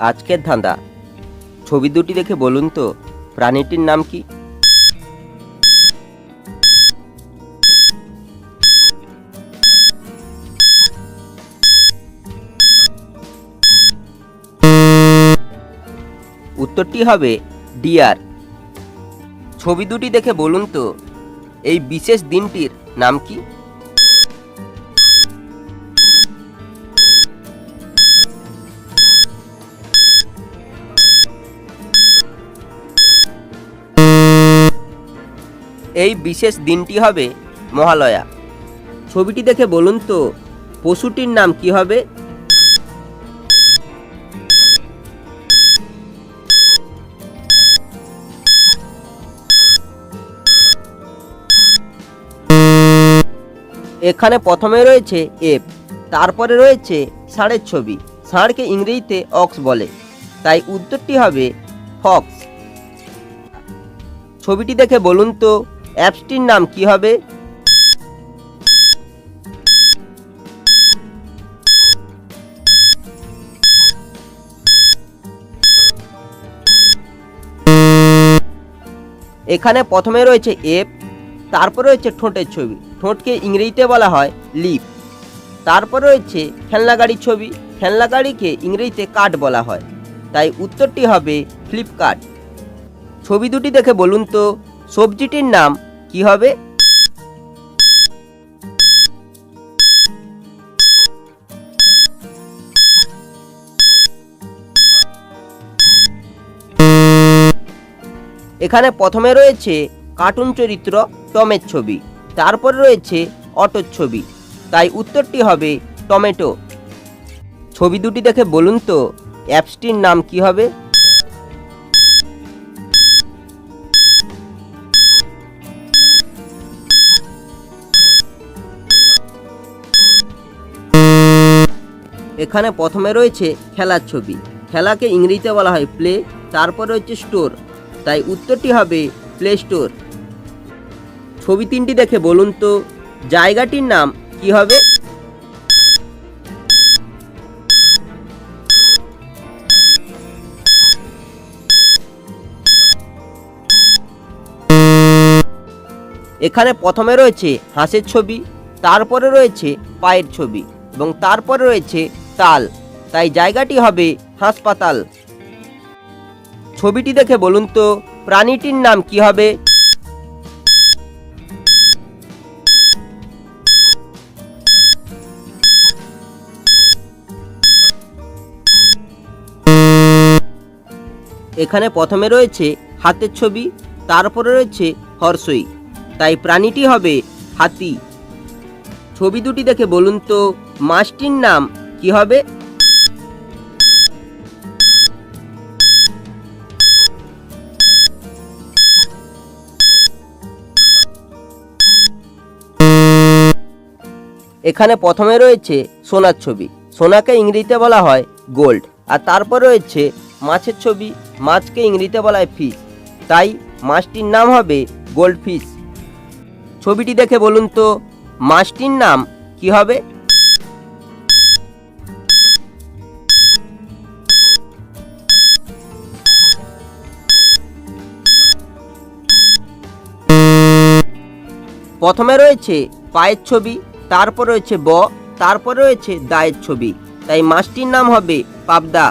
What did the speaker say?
আজকের ধাঁধা ছবি দুটি দেখে বলুন তো, প্রাণীটির নাম কি? উত্তরটি হবে ডিয়ার। ছবি দুটি দেখে বলুন তো, এই বিশেষ দিনটির নাম কি? এই বিশেষ দিনটি হবে মহালয়া। ছবিটি দেখে বলুন তো, পশুটির নাম কি হবে? এখানে প্রথমে রয়েছে এফ, তারপরে রয়েছে ষাঁড়ের ছবি। ষাঁড়কে ইংরেজিতে অক্স বলে। তাই উত্তরটি হবে ফক্স। ছবিটি দেখে বলুন তো অ্যাপসটির নাম কি হবে? এখানে প্রথমে রয়েছে এপ তারপরে রয়েছে ঠোঁটের ছবি। ঠোঁটকে ইংরেজিতে বলা হয় লিপ তারপর রয়েছে খেলনা গাড়ির ছবি। খেলনা গাড়িকে ইংরেজিতে কার্ড বলা হয়। তাই উত্তরটি হবে ফ্লিপকার্ট ছবি দুটি দেখে বলুন তো। সবজিটির নাম কি হবে? এখানে প্রথমে রয়েছে কার্টুন চরিত্র টমের ছবি, তারপরে রয়েছে অটোর ছবি, তাই উত্তরটি হবে টমেটো। ছবি দুটি দেখে বলুন তো, অ্যাপসটির নাম কি হবে? এখানে প্রথমে রয়েছে খেলার ছবি। খেলাকে ইংরেজিতে বলা হয় প্লে তারপর রয়েছে স্টোর তাই উত্তরটি হবে প্লে স্টোর ছবি তিনটি দেখে বলুন তো, জায়গাটির নাম কি হবে? এখানে প্রথমে রয়েছে হাঁসের ছবি, তারপরে রয়েছে পায়ের ছবি এবং তারপরে রয়েছে তাল তাই জায়গাটি হবে হাসপাতাল। ছবিটি দেখে বলুন তো, প্রাণীটির নাম কি হবে? এখানে প্রথমে রয়েছে হাতের ছবি, তারপরে রয়েছে হর্ষই। তাই প্রাণীটি হবে হাতি। ছবি দুটি দেখে বলুন তো, মাছটির নাম কি হবে? এখানে প্রথমে রয়েছে সোনার ছবি। সোনাকে ইংরেজিতে বলা হয় গোল্ড। আর তারপর রয়েছে মাছের ছবি। মাছকে ইংরেজিতে বলা হয় ফিশ। তাই মাছটির নাম হবে গোল্ড ফিশ। ছবিটি দেখে বলুন তো, মাছটির নাম কি হবে? প্রথমে রয়েছে পায়ের ছবি, তারপর রয়েছে ব, তারপর রয়েছে দায়ের ছবি। তাই মাছটির নাম হবে পাবদা।